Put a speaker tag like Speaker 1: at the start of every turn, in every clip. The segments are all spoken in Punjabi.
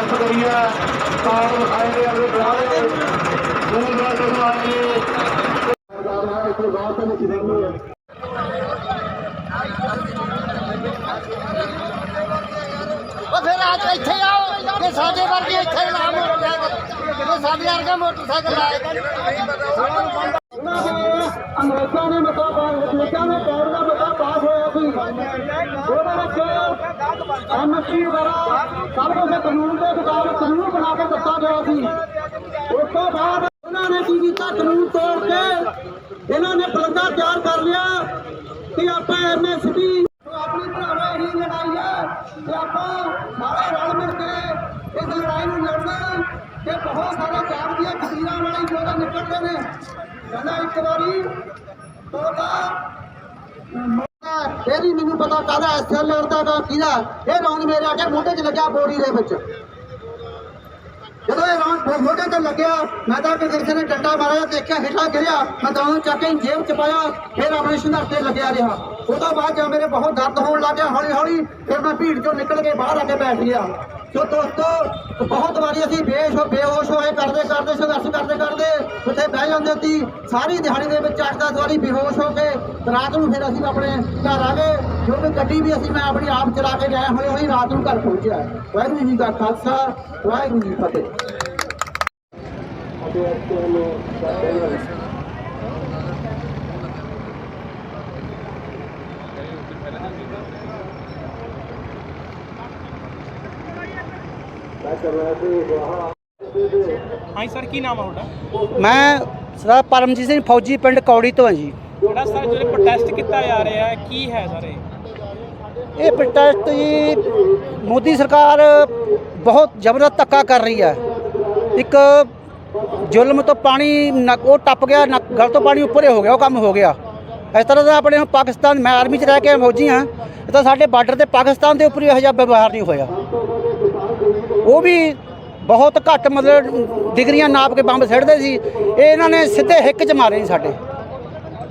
Speaker 1: ਰਿਕਵੈਸਟ ਕਰੀ ਹੈ। ਕਾਰਡ ਵਿਖਾਏ ਦੇ ਅਗਲੇ ਬੁਲਾਵੇ ਦੂਰ ਦਰਾਡੇ ਤੋਂ ਆਏ ਸਰਦਾਰ ਹੈ ਇੱਥੇ ਬਾਤ ਨਹੀਂ ਕਿਦਨੀ ਹੈ
Speaker 2: ਉਹ ਫਿਰ ਆ ਕੇ ਇੱਥੇ ਆਓ। ਕਿ ਸਾਡੇ ਵਰਗੇ ਇੱਥੇ ਨਾ ਮੋਟਰਸਾਈਕਲ ਕਿ ਸਾਡੇ ਵਰਗਾ ਮੋਟਰਸਾਈਕਲ ਲਾਏਗਾ
Speaker 3: ਅੰਗਰੇਜ਼ਾਂ ਨੇ ਮਤਾ ਪਾਸ ਅੰਗਰੇਜ਼ਾਂ ਨੇ ਕੈਦ ਦਾ ਮਤਾ ਪਾਸ ਹੋਇਆ ਸੀ ਉਹਦੇ ਵਿੱਚ ਐਮਐਸਪੀ ਵਗੈਰਾ ਸਭ ਕੁਝ ਕਾਨੂੰਨ ਦੇ ਮੁਤਾਬਕ ਕਾਨੂੰਨ ਬਣਾ ਕੇ ਦਿੱਤਾ ਗਿਆ ਸੀ। ਉਸ ਤੋਂ ਬਾਅਦ ਉਹਨਾਂ ਨੇ ਕੀ ਕੀਤਾ? ਕਾਨੂੰਨ ਤੋੜ ਕੇ ਇਹਨਾਂ ਨੇ ਪਲੰਗਾ ਤਿਆਰ ਕਰ ਲਿਆ ਕਿ ਆਪਾਂ ਐਮਐਸਪੀ ਆਪਣੀ ਭਰਾਵਾਂ ਇਹੀ ਲੜਾਈ ਹੈ ਕਿ ਆਪਾਂ ਸਾਰੇ ਰਲ ਮਿਲ ਕੇ ਇਸ ਲੜਾਈ ਨੂੰ ਲੜਨਾ ਕਿ ਬਹੁਤ ਸਾਰੇ ਜਾਤ ਦੀਆਂ ਖਤੀਰਾਂ ਵਾਲੇ ਯੋਧਾ ਨਿਕਲਦੇ ਨੇ। ਕਹਿੰਦਾ ਇੱਕ ਵਾਰੀ ਤੋਤਾ ਇਹ ਵੀ ਮੈਨੂੰ ਪਤਾ ਕਾਹਦਾ ਐਸਐਲ ਲੜਦਾ ਦਾ ਕਿਹਦਾ। ਇਹ ਰੌਂਦ ਮੇਰੇ ਆ ਕੇ ਮੋਢੇ 'ਚ ਲੱਗਿਆ ਬੋਰੀ ਦੇ ਵਿੱਚ। ਜਦੋਂ ਇਹ ਰੌਂਦ ਮੋਢੇ ਤੇ ਲੱਗਿਆ, ਮੈਂ ਤਾਂ ਕਿ ਕਿਸੇ ਨੇ ਡੰਡਾ ਮਾਰਿਆ, ਦੇਖਿਆ ਹੇਠਾਂ ਗਿਰਿਆ, ਮੈਂ ਦੋਨੋਂ ਚੱਕ ਕੇ ਜੇਬ 'ਚ ਪਾਇਆ, ਫਿਰ ਆਪਣੇ ਸੰਘਰਸ਼ ਤੇ ਲੱਗਿਆ ਰਿਹਾ। ਉਹ ਤੋਂ ਬਾਅਦ ਜਦ ਮੇਰੇ ਬਹੁਤ ਦਰਦ ਹੋਣ ਲੱਗ ਗਿਆ ਹੌਲੀ ਹੌਲੀ ਫਿਰ ਮੈਂ ਭੀੜ 'ਚੋਂ ਨਿਕਲ ਕੇ ਬਾਹਰ ਆ ਕੇ ਬੈਠ ਗਿਆ। ਸੋ ਦੋਸਤੋ, ਬਹੁਤ ਵਾਰੀ ਅਸੀਂ ਬੇਸ਼ ਹੋ ਬੇਹੋਸ਼ ਹੋਏ, ਕਰਦੇ ਕਰਦੇ, ਸੰਘਰਸ਼ ਕਰਦੇ ਕਰਦੇ ਉੱਥੇ ਬਹਿ ਜਾਂਦੇ ਸੀ। ਸਾਰੀ ਦਿਹਾੜੀ ਦੇ ਵਿੱਚ 8-10 ਵਾਰੀ ਬੇਹੋਸ਼ ਹੋ ਕੇ ਰਾਤ ਨੂੰ ਫਿਰ ਅਸੀਂ ਆਪਣੇ ਘਰ ਆ ਗਏ। ਕਿਉਂਕਿ ਗੱਡੀ ਵੀ ਅਸੀਂ ਮੈਂ ਆਪਣੀ ਆਪ ਚਲਾ ਕੇ ਗਿਆ ਹੋਏ ਹੌਲੀ ਰਾਤ ਨੂੰ ਘਰ ਪਹੁੰਚਿਆ। ਵਾਹਿਗੁਰੂ ਜੀ ਦਾ ਖਾਲਸਾ, ਵਾਹਿਗੁਰੂ ਜੀ ਫਤਿਹ।
Speaker 4: ਹਾਂਜੀ ਸਰ ਕੀ ਨਾਮ ਆ ਤੁਹਾਡਾ?
Speaker 5: ਮੈਂ ਸਰਦਾਰ ਪਰਮਜੀਤ ਸਿੰਘ ਫੌਜੀ ਪਿੰਡ ਕੌੜੀ ਤੋਂ ਹਾਂ ਜੀ।
Speaker 4: ਜਿਹੜਾ ਸਰ ਜਿਹੜੇ ਪ੍ਰੋਟੈਸਟ ਕੀਤਾ ਜਾ ਰਿਹਾ ਹੈ ਕੀ ਹੈ ਸਰ ਇਹ?
Speaker 5: ਇਹ ਪ੍ਰੋਟੈਸਟ ਜੀ ਮੋਦੀ ਸਰਕਾਰ ਬਹੁਤ ਜ਼ਬਰਦਸਤ ਧੱਕਾ ਕਰ ਰਹੀ ਹੈ। ਇੱਕ ਜ਼ੁਲਮ ਤੋਂ ਪਾਣੀ ਨੱਕ- ਉਹ ਟੱਪ ਗਿਆ ਨੱਕ- ਗਲ ਤੋਂ ਪਾਣੀ ਉੱਪਰ ਹੀ ਗਿਆ ਉਹ ਕੰਮ ਹੋ ਗਿਆ। ਇਸ ਤਰ੍ਹਾਂ ਦਾ ਆਪਣੇ ਹੁਣ ਪਾਕਿਸਤਾਨ ਮੈਂ ਆਰਮੀ 'ਚ ਰਹਿ ਕੇ ਫੌਜੀ ਹਾਂ। ਇਹ ਤਾਂ ਸਾਡੇ ਬਾਰਡਰ ਤੇ ਪਾਕਿਸਤਾਨ ਦੇ ਉੱਪਰ ਹੀ ਇਹੋ ਜਿਹਾ ਵਿਵਹਾਰ ਨਹੀਂ ਹੋਇਆ। ਉਹ ਵੀ ਬਹੁਤ ਘੱਟ ਮਤਲਬ ਡਿਗਰੀਆਂ ਨਾਪ ਕੇ ਬੰਬ ਸਿੱਟਦੇ ਸੀ। ਇਹ ਇਹਨਾਂ ਨੇ ਸਿੱਧੇ ਹਿੱਕ 'ਚ ਮਾਰੇ ਸੀ ਸਾਡੇ।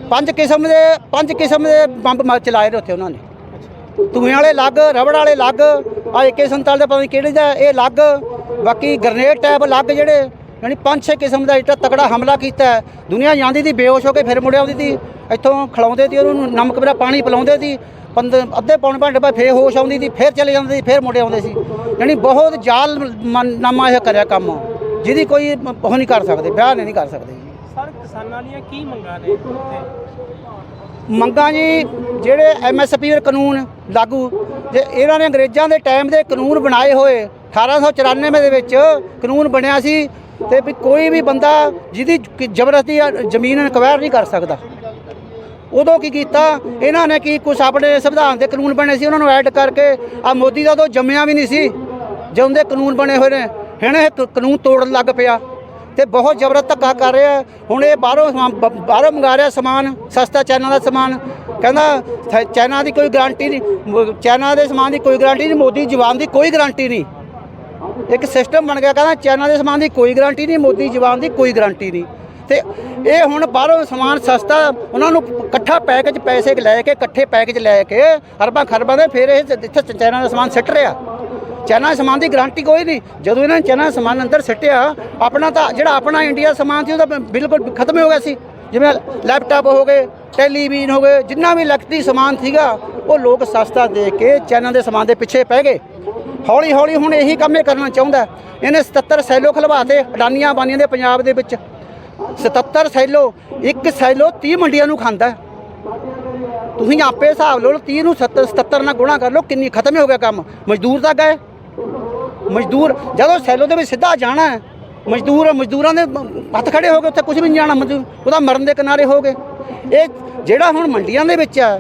Speaker 5: ਪੰਜ ਕਿਸਮ ਦੇ, ਪੰਜ ਕਿਸਮ ਦੇ ਬੰਬ ਮ- ਚਲਾਏ ਨੇ ਉੱਥੇ ਉਹਨਾਂ ਨੇ। ਧੂਏ ਵਾਲੇ ਲੱਗ ਰਬੜ ਵਾਲੇ ਲੱਗ ਆ AK47 ਦੇ ਪਤਾ ਨਹੀਂ ਕਿਹੜੇ ਦਾ, ਇਹ ਲੱਗ ਬਾਕੀ ਗ੍ਰਨੇਡ ਟੈਪ ਲੱਗ ਜਿਹੜੇ, ਯਾਨੀ ਪੰਜ ਛੇ ਕਿਸਮ ਦਾ ਇੱਟਾ ਤਕੜਾ ਹਮਲਾ ਕੀਤਾ ਹੈ। ਦੁਨੀਆ ਜਾਂਦੀ ਦੀ ਬੇਹੋਸ਼ ਹੋ ਕੇ ਫਿਰ ਮੁੜਿਆ ਆਉਂਦੀ ਸੀ। ਇੱਥੋਂ ਖਿਲਾਉਂਦੇ ਸੀ ਉਹਨੂੰ, ਨਮਕ ਮੇਰਾ ਪਾਣੀ ਪਿਲਾਉਂਦੇ ਸੀ। ਪੰਦ ਅੱਧੇ ਪੌਣੇ ਘੰਟੇ ਬਾਅਦ ਫੇਰ ਹੋਸ਼ ਆਉਂਦੀ ਸੀ ਫਿਰ ਚਲੇ ਜਾਂਦੇ ਸੀ ਫਿਰ ਮੁੜ ਆਉਂਦੇ ਸੀ। ਯਾਨੀ ਬਹੁਤ ਜਾਲ ਨਾਮਾ ਇਹ ਕਰਿਆ ਕੰਮ ਜਿਹਦੀ ਕੋਈ ਉਹ ਨਹੀਂ ਕਰ ਸਕਦੇ ਬਿਆਨ ਨਹੀਂ ਕਰ ਸਕਦੇ।
Speaker 4: ਸਰ ਕਿਸਾਨਾਂ ਦੀਆਂ ਕੀ ਮੰਗਾਂ ਨੇ
Speaker 5: ਮੰਗਾਂ ਜੀ ਜਿਹੜੇ ਐਮਐਸਪੀ ਦੇ ਕਾਨੂੰਨ ਲਾਗੂ ਜੇ ਇਹਨਾਂ ਨੇ ਅੰਗਰੇਜ਼ਾਂ ਦੇ ਟਾਈਮ ਦੇ ਕਾਨੂੰਨ ਬਣਾਏ ਹੋਏ 1894 ਦੇ ਵਿੱਚ ਕਾਨੂੰਨ ਬਣਿਆ ਸੀ ਤੇ ਵੀ ਕੋਈ ਵੀ ਬੰਦਾ ਜਿਹਦੀ ਜ਼ਬਰਦਸਤੀ ਜ਼ਮੀਨ ਅਕਵਾਇਰ ਨਹੀਂ ਕਰ ਸਕਦਾ। ਉਦੋਂ ਕੀ ਕੀਤਾ? ਇਹਨਾਂ ਨੇ ਕੀ ਕੁਛ ਆਪਣੇ ਸੰਵਿਧਾਨ ਦੇ ਕਾਨੂੰਨ ਬਣੇ ਸੀ? ਉਹਨਾਂ ਨੂੰ ਐਡ ਕਰਕੇ ਆ ਮੋਦੀ ਦਾ ਉਦੋਂ ਜੰਮਿਆ ਵੀ ਨਹੀਂ ਸੀ। ਜਦੋਂ ਦੇ ਕਾਨੂੰਨ ਬਣੇ ਹੋਏ ਨੇ। ਹੁਣ ਇਹ ਕਾਨੂੰਨ ਤੋੜਨ ਲੱਗ ਪਿਆ। ਤੇ ਬਹੁਤ ਜ਼ਬਰਦਸਤ ਧੱਕਾ ਕਰ ਰਿਹਾ। ਹੁਣ ਇਹ ਬਾਹਰੋਂ ਸਮਾਨ- ਬਾਹਰੋਂ ਮੰਗਾ ਰਿਹਾ ਸਮਾਨ, ਸਸਤਾ ਚਾਈਨਾ ਦਾ ਸਮਾਨ। ਕਹਿੰਦਾ, ਥ- ਚਾਈਨਾ ਦੀ ਕੋਈ ਗਾਰੰਟੀ ਨਹੀਂ, ਮ- ਚਾਈਨਾ ਦੇ ਸਮਾਨ ਦੀ ਕੋਈ ਗਾਰੰਟੀ ਨਹੀਂ, ਮੋਦੀ ਜਵਾਨ ਦੀ ਕੋਈ ਗਾਰੰਟੀ ਨਹੀਂ। ਇੱਕ ਸਿਸਟਮ ਬਣ ਗਿਆ। ਕਹਿੰਦਾ ਚਾਈਨਾ ਦੇ ਸਮਾਨ ਦੀ ਕੋਈ ਗਾਰੰਟੀ ਨਹੀਂ, ਮੋਦੀ ਜਵਾਨ ਦੀ ਕੋਈ ਗਾਰੰਟੀ ਨਹੀਂ। ਤੇ ਇਹ ਹੁਣ ਬਾਹਰੋਂ ਸਮਾਨ ਸਸਤਾ ਉਹਨਾਂ ਨੂੰ ਇਕੱਠਾ ਪੈਕੇਜ ਪੈਸੇ ਲੈ ਕੇ, ਇਕੱਠੇ ਪੈਕੇਜ ਲੈ ਕੇ ਅਰਬਾਂ ਖਰਬਾਂ ਦੇ ਫਿਰ ਇਹ ਇੱਥੇ ਚਾਈਨਾ ਦਾ ਸਮਾਨ ਸਿੱਟ ਰਿਹਾ। ਚਾਈਨਾ ਦੇ ਸਮਾਨ ਦੀ ਗਾਰੰਟੀ ਕੋਈ ਨਹੀਂ। ਜਦੋਂ ਇਹਨਾਂ ਨੇ ਚਾਈਨਾ ਦਾ ਸਮਾਨ ਅੰਦਰ ਸਿੱਟਿਆ, ਆਪਣਾ ਤਾਂ ਜਿਹੜਾ ਆਪਣਾ ਇੰਡੀਆ ਸਮਾਨ ਸੀ ਉਹਦਾ ਬਿਲਕੁਲ ਖਤਮ ਹੋ ਗਿਆ ਸੀ। ਜਿਵੇਂ ਲੈਪਟਾਪ ਹੋ ਗਏ ਟੈਲੀਵਿਜ਼ਨ ਹੋ ਗਏ, ਜਿੰਨਾ ਵੀ ਇਲੈਕਟ੍ਰਿਕ ਸਮਾਨ ਸੀਗਾ, ਉਹ ਲੋਕ ਸਸਤਾ ਦੇ ਕੇ ਚਾਈਨਾ ਦੇ ਸਮਾਨ ਦੇ ਪਿੱਛੇ ਪੈ ਗਏ। ਹੌਲੀ ਹੌਲੀ ਹੁਣ ਇਹੀ ਕੰਮ ਇਹ ਕਰਨਾ ਚਾਹੁੰਦਾ। ਇਹਨੇ 77 ਸੈਲੋ ਖਲਵਾਤੇ ਅਡਾਨੀਆਂ ਬਾਨੀਆਂ ਦੇ ਪੰਜਾਬ ਦੇ ਵਿੱਚ 77 ਸੈਲੋ ਇੱਕ ਸੈਲੋ 30 ਮੰਡੀਆਂ ਨੂੰ ਖਾਂਦਾ ਤੁਸੀਂ ਆਪੇ ਹਿਸਾਬ ਲਓ 30 ਨੂੰ 70 77 ਨਾਲ ਗੁਣਾ ਕਰ ਲਓ ਕਿੰਨੀ ਖਤਮ ਹੋ ਗਿਆ ਕੰਮ। ਮਜ਼ਦੂਰ ਤਾਂ ਗਏ। ਮਜ਼ਦੂਰ ਜਦੋਂ ਸੈਲੋ ਦੇ ਵਿੱਚ ਸਿੱਧਾ ਜਾਣਾ ਹੈ, ਮਜ਼ਦੂਰ ਮਜ਼ਦੂਰਾਂ ਦੇ ਹੱਥ ਖੜੇ ਹੋ ਗਏ ਉੱਥੇ ਕੁਝ ਵੀ ਨਹੀਂ ਜਾਣਾ ਮਜ਼ਦੂਰ ਉਹਦਾ ਮਰਨ ਦੇ ਕਿਨਾਰੇ ਹੋ ਗਏ। ਇਹ ਜਿਹੜਾ ਹੁਣ ਮੰਡੀਆਂ ਦੇ ਵਿੱਚ ਆ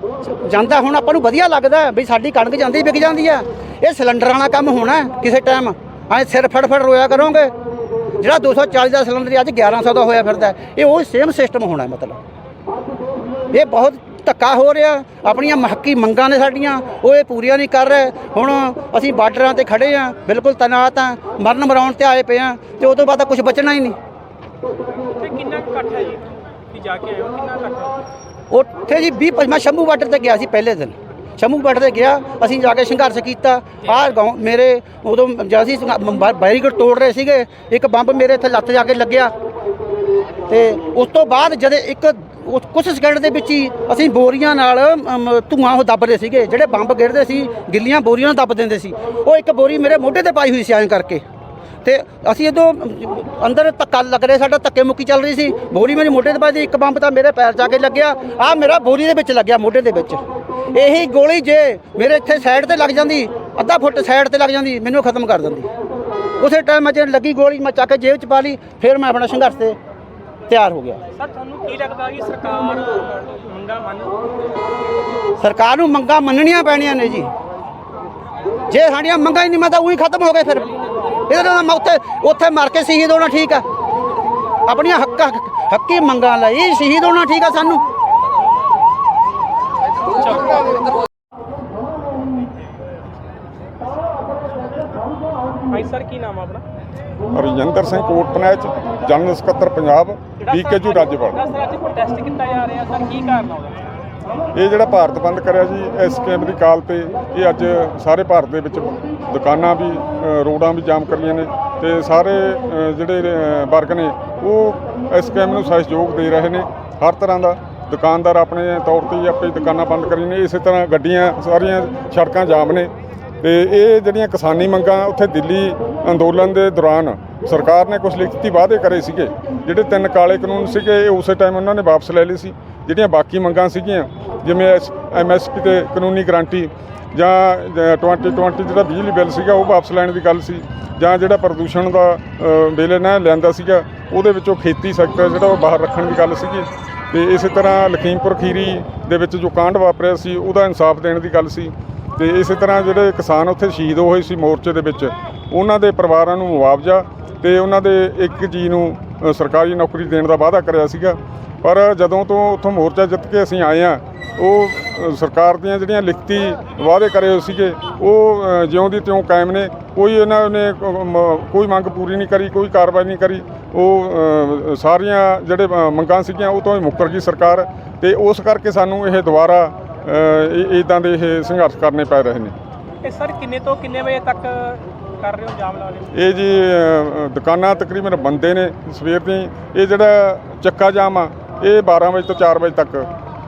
Speaker 5: ਜਾਂਦਾ ਹੁਣ ਆਪਾਂ ਨੂੰ ਵਧੀਆ ਲੱਗਦਾ ਵੀ ਸਾਡੀ ਕਣਕ ਜਾਂਦੀ ਵਿਕ ਜਾਂਦੀ ਆ ਇਹ ਸਿਲੰਡਰਾਂ ਵਾਲਾ ਕੰਮ ਹੋਣਾ ਕਿਸੇ ਟਾਈਮ ਐ ਸਿਰ ਫੜ ਰੋਇਆ ਕਰੋਗੇ। ਜਿਹੜਾ 240 ਦਾ ਸਿਲੰਡਰ ਅੱਜ 1100 ਦਾ ਹੋਇਆ ਫਿਰਦਾ ਇਹ ਉਹ ਸੇਮ ਸਿਸਟਮ ਹੋਣਾ ਮਤਲਬ। ਇਹ ਬਹੁਤ ਧੱਕਾ ਹੋ ਰਿਹਾ ਆਪਣੀਆਂ ਮਹੱਕੀ ਮੰਗਾਂ ਨੇ ਸਾਡੀਆਂ ਉਹ ਇਹ ਪੂਰੀਆਂ ਨਹੀਂ ਕਰ ਰਹੇ। ਹੁਣ ਅਸੀਂ ਬਾਰਡਰਾਂ ਤੇ ਖੜੇ ਆ ਬਿਲਕੁਲ ਤੈਨਾਤ ਆ ਮਰਨ ਮਰਾਉਣ ਤੇ ਆਏ ਪਏ ਆ ਤੇ ਉਹ ਤੋਂ ਬਾਅਦ ਕੁਝ ਬਚਣਾ ਹੀ ਨਹੀਂ।
Speaker 4: ਤੇ ਕਿੰਨਾ ਇਕੱਠ ਹੈ ਜੀ? ਜਾ ਕੇ ਆਏ ਹੋ ਕਿੰਨਾ ਇਕੱਠ
Speaker 5: ਉੱਥੇ ਜੀ 20 ਮੈਂ ਸ਼ੰਭੂ ਬਾਰਡਰ ਤੇ ਗਿਆ ਸੀ ਪਹਿਲੇ ਦਿਨ। ਸ਼ੰਭੂ ਬਾਰਡਰ ਤੇ ਗਿਆ ਅਸੀਂ ਜਾ ਕੇ ਸੰਘਰਸ਼ ਕੀਤਾ। ਆਹ ਗਾਉਂ ਮੇਰੇ ਉਦੋਂ ਜਦ ਅਸੀਂ ਬੈਰੀਕੇਡ ਤੋੜ ਰਹੇ ਸੀਗੇ ਇੱਕ ਬੰਬ ਮੇਰੇ ਇੱਥੇ ਲੱਤ ਜਾ ਕੇ ਲੱਗਿਆ। ਤੇ ਉਸ ਤੋਂ ਬਾਅਦ ਜਦ ਇੱਕ ਉਸ ਕੁਝ ਸਕਿੰਟ ਦੇ ਵਿੱਚ ਹੀ ਅਸੀਂ ਬੋਰੀਆਂ ਨਾਲ ਅਮ, ਧੂਆਂ ਉਹ ਦੱਬ ਰਹੇ ਸੀਗੇ ਜਿਹੜੇ ਬੰਬ ਗਿਰਦੇ ਸੀ ਗਿੱਲੀਆਂ ਬੋਰੀਆਂ ਨਾਲ ਦੱਬ ਦਿੰਦੇ ਸੀ। ਉਹ ਇੱਕ ਬੋਰੀ ਮੇਰੇ ਮੋਢੇ ਤੇ ਪਾਈ ਹੋਈ ਸੀ ਐਂ ਕਰਕੇ। ਤੇ ਅਸੀਂ ਜਦੋਂ ਅੰਦਰ ਧੱਕਾ ਲੱਗ ਰਿਹਾ ਸਾਡਾ ਧੱਕੇ ਮੁੱਕੀ ਚੱਲ ਰਹੀ ਸੀ। ਬੋਰੀ ਮੇਰੇ ਮੋਢੇ ਤੇ ਪਾਈ ਇੱਕ ਬੰਬ ਤਾਂ ਮੇਰੇ ਪੈਰ ਜਾ ਕੇ ਲੱਗਿਆ। ਆ ਮੇਰਾ ਬੋਰੀ ਦੇ ਵਿੱਚ ਲੱਗਿਆ ਮੋਢੇ ਦੇ ਵਿੱਚ। ਇਹੀ ਗੋਲੀ ਜੇ ਮੇਰੇ ਇੱਥੇ ਸਾਈਡ ਤੇ ਲੱਗ ਜਾਂਦੀ ਅੱਧਾ ਫੁੱਟ ਸਾਈਡ ਤੇ ਲੱਗ ਜਾਂਦੀ ਮੈਨੂੰ ਖਤਮ ਕਰ ਦਿੰਦੀ। ਉਸੇ ਟਾਈਮ ਜਦੋਂ ਲੱਗੀ ਗੋਲੀ ਮੈਂ ਚੱਕ ਕੇ ਜੇਬ ਚ ਪਾ ਲਈ ਫਿਰ ਮੈਂ ਆਪਣਾ ਸੰਘਰਸ਼ ਤੇ ਤਿਆਰ ਹੋ ਗਿਆ।
Speaker 4: ਸਰ ਤੁਹਾਨੂੰ ਕੀ ਲੱਗਦਾ ਕਿ ਸਰਕਾਰ ਮੰਗਾ ਮੰਨ
Speaker 5: ਸਰਕਾਰ ਨੂੰ ਮੰਗਾਂ ਮੰਨਣੀਆਂ ਪੈਣੀਆਂ ਨੇ ਜੀ। ਜੇ ਸਾਡੀਆਂ ਮੰਗਾਂ ਹੀ ਨਹੀਂ ਮੈਂ ਤਾਂ ਉਹੀ ਖਤਮ ਹੋ ਗਏ ਫਿਰ। ਇਹਦੇ ਨਾਲ ਮੈਂ ਉੱਥੇ ਉੱਥੇ ਮਰ ਕੇ ਸ਼ਹੀਦ ਹੋਣਾ ਠੀਕ ਆ। ਆਪਣੀਆਂ ਹੱਕਾਂ ਹੱਕੀ ਮੰਗਾਂ ਲਈ ਸ਼ਹੀਦ ਹੋਣਾ ਠੀਕ ਆ ਸਾਨੂੰ।
Speaker 4: ਭਾਈ ਸਰ ਕੀ ਨਾਮ ਆ ਆਪਣਾ?
Speaker 6: ਰਜਿੰਦਰ ਸਿੰਘ ਕੋਟਪਨੈਚ ਜਨਰਲ ਸਕੱਤਰ ਪੰਜਾਬ ਬੀਕੇਯੂ ਰਾਜਪਾਲ
Speaker 4: ਸਰ ਅੱਜ ਪ੍ਰੋਟੈਸਟ ਕੀਤਾ ਜਾ ਰਿਹਾ ਸਰ ਕੀ ਕਾਰਨ ਆ ਉਹਦਾ?
Speaker 6: ਇਹ ਜਿਹੜਾ ਭਾਰਤ ਬੰਦ ਕਰਿਆ ਜੀ ਇਸ ਕੈਂਪ ਦੀ ਕਾਲ ਤੇ ਇਹ ਅੱਜ ਸਾਰੇ ਭਾਰਤ ਦੇ ਵਿੱਚ ਦੁਕਾਨਾਂ ਵੀ ਰੋਡਾਂ ਵੀ ਜਾਮ ਕਰੀਆਂ ਨੇ ਤੇ ਸਾਰੇ ਜਿਹੜੇ ਵਰਗ ਨੇ, ਉਹ ਇਸ ਕੈਂਪ ਨੂੰ ਸਹਿਯੋਗ ਦੇ ਰਹੇ ਨੇ। ਹਰ ਤਰ੍ਹਾਂ ਦਾ ਦੁਕਾਨਦਾਰ ਆਪਣੇ ਤੌਰ ਤੇ ਆਪਣੀ ਦੁਕਾਨਾਂ ਬੰਦ ਕਰੀਆਂ ਨੇ, ਇਸੇ ਤਰ੍ਹਾਂ ਗੱਡੀਆਂ, ਸਾਰੀਆਂ ਸੜਕਾਂ ਜਾਮ ਨੇ ਤੇ ਇਹ ਜਿਹੜੀਆਂ ਕਿਸਾਨੀ ਮੰਗਾਂ ਉੱਥੇ ਦਿੱਲੀ ਅੰਦੋਲਨ ਦੇ ਦੌਰਾਨ ਸਰਕਾਰ ਨੇ ਕੁਝ ਲਿਖਤੀ ਵਾਅਦੇ ਕਰੇ ਸੀਗੇ, ਜਿਹੜੇ ਤਿੰਨ ਕਾਲੇ ਕਾਨੂੰਨ ਸੀਗੇ, ਇਹ ਉਸੇ ਟਾਈਮ ਉਹਨਾਂ ਨੇ ਵਾਪਸ ਲੈ ਲਏ ਸੀ। ਜਿਹੜੀਆਂ ਬਾਕੀ ਮੰਗਾਂ ਸੀਗੀਆਂ ਜਿਵੇਂ ਐਮਐਸਪੀ ਤੇ ਕਾਨੂੰਨੀ ਗਰੰਟੀ ਜਾਂ ਅ, 2020 ਜਿਹੜਾ ਬਿਜਲੀ ਬਿੱਲ ਸੀਗਾ ਉਹ ਵਾਪਸ ਲੈਣ ਦੀ ਗੱਲ ਸੀ ਜਾਂ ਜਿਹੜਾ ਪ੍ਰਦੂਸ਼ਣ ਦਾ ਬਿੱਲ ਇਹਨਾਂ ਨੇ ਲਿਆਂਦਾ ਸੀਗਾ ਉਹਦੇ ਵਿੱਚੋਂ ਖੇਤੀ ਸੈਕਟਰ ਜਿਹੜਾ ਉਹ ਬਾਹਰ ਰੱਖਣ ਦੀ ਗੱਲ ਸੀਗੀ। ਤੇ ਇਸੇ ਤਰ੍ਹਾਂ ਲਖੀਮਪੁਰ ਖੀਰੀ ਦੇ ਵਿੱਚ ਜੋ ਕਾਂਡ ਵਾਪਰਿਆ ਸੀ ਉਹਦਾ ਇਨਸਾਫ ਦੇਣ ਦੀ ਗੱਲ ਸੀ। ਤੇ ਇਸੇ ਤਰ੍ਹਾਂ ਜਿਹੜੇ ਕਿਸਾਨ ਉੱਥੇ ਸ਼ਹੀਦ ਹੋਏ ਸੀ ਮੋਰਚੇ ਦੇ ਵਿੱਚ ਉਹਨਾਂ ਦੇ ਪਰਿਵਾਰਾਂ ਨੂੰ ਮੁਆਵਜ਼ਾ ਤੇ ਉਹਨਾਂ ਦੇ ਇੱਕ ਜੀ ਨੂੰ ਸਰਕਾਰੀ ਨੌਕਰੀ ਦੇਣ ਦਾ ਵਾਅਦਾ ਕਰਿਆ ਸੀਗਾ। ਪਰ ਜਦੋਂ ਤੋਂ ਉੱਥੋਂ ਮੋਰਚਾ ਜਿੱਤ ਕੇ ਅਸੀਂ ਆਏ ਆ ਉਹ ਸਰਕਾਰ ਦੀਆਂ ਜਿਹੜੀਆਂ ਲਿਖਤੀ ਵਾਅਦੇ ਕਰੇ ਹੋਏ ਸੀਗੇ ਉਹ ਜਿਉਂ ਦੀ ਤਿਉਂ ਕਾਇਮ ਨੇ। ਕੋਈ ਇਹਨਾਂ ਨੇ ਕੋਈ ਮੰਗ ਪੂਰੀ ਨਹੀਂ ਕਰੀ ਕੋਈ ਕਾਰਵਾਈ ਨਹੀਂ ਕਰੀ। ਉਹ ਸਾਰੀਆਂ ਜਿਹੜੇ ਮੰਗਾਂ ਸੀਗੀਆਂ ਉਹ ਤੋਂ ਹੀ ਮੁੱਕਰ ਗਈ ਸਰਕਾਰ ਤੇ ਉਸ ਕਰਕੇ ਸਾਨੂੰ ਇਹ ਦੁਬਾਰਾ ਇਦਾਂ ਦੇ ਇਹ ਸੰਘਰਸ਼ ਕਰਨੇ ਪੈ ਰਹੇ ਨੇ।
Speaker 4: ਇਹ ਸਰ ਕਿੰਨੇ ਤੋਂ ਕਿੰਨੇ ਵਜੇ ਤੱਕ ਕਰ ਰਹੇ ਹੋ ਜਾਮ ਲਾ ਰਹੇ
Speaker 6: ਇਹ ਜੀ ਦੁਕਾਨਾਂ ਤਕਰੀਬਨ ਬੰਦੇ ਨੇ ਸਵੇਰ ਦੀ। ਇਹ ਜਿਹੜਾ ਚੱਕਾ ਜਾਮ ਆ ਇਹ 12 ਵਜੇ ਤੋਂ 4 ਵਜੇ ਤੱਕ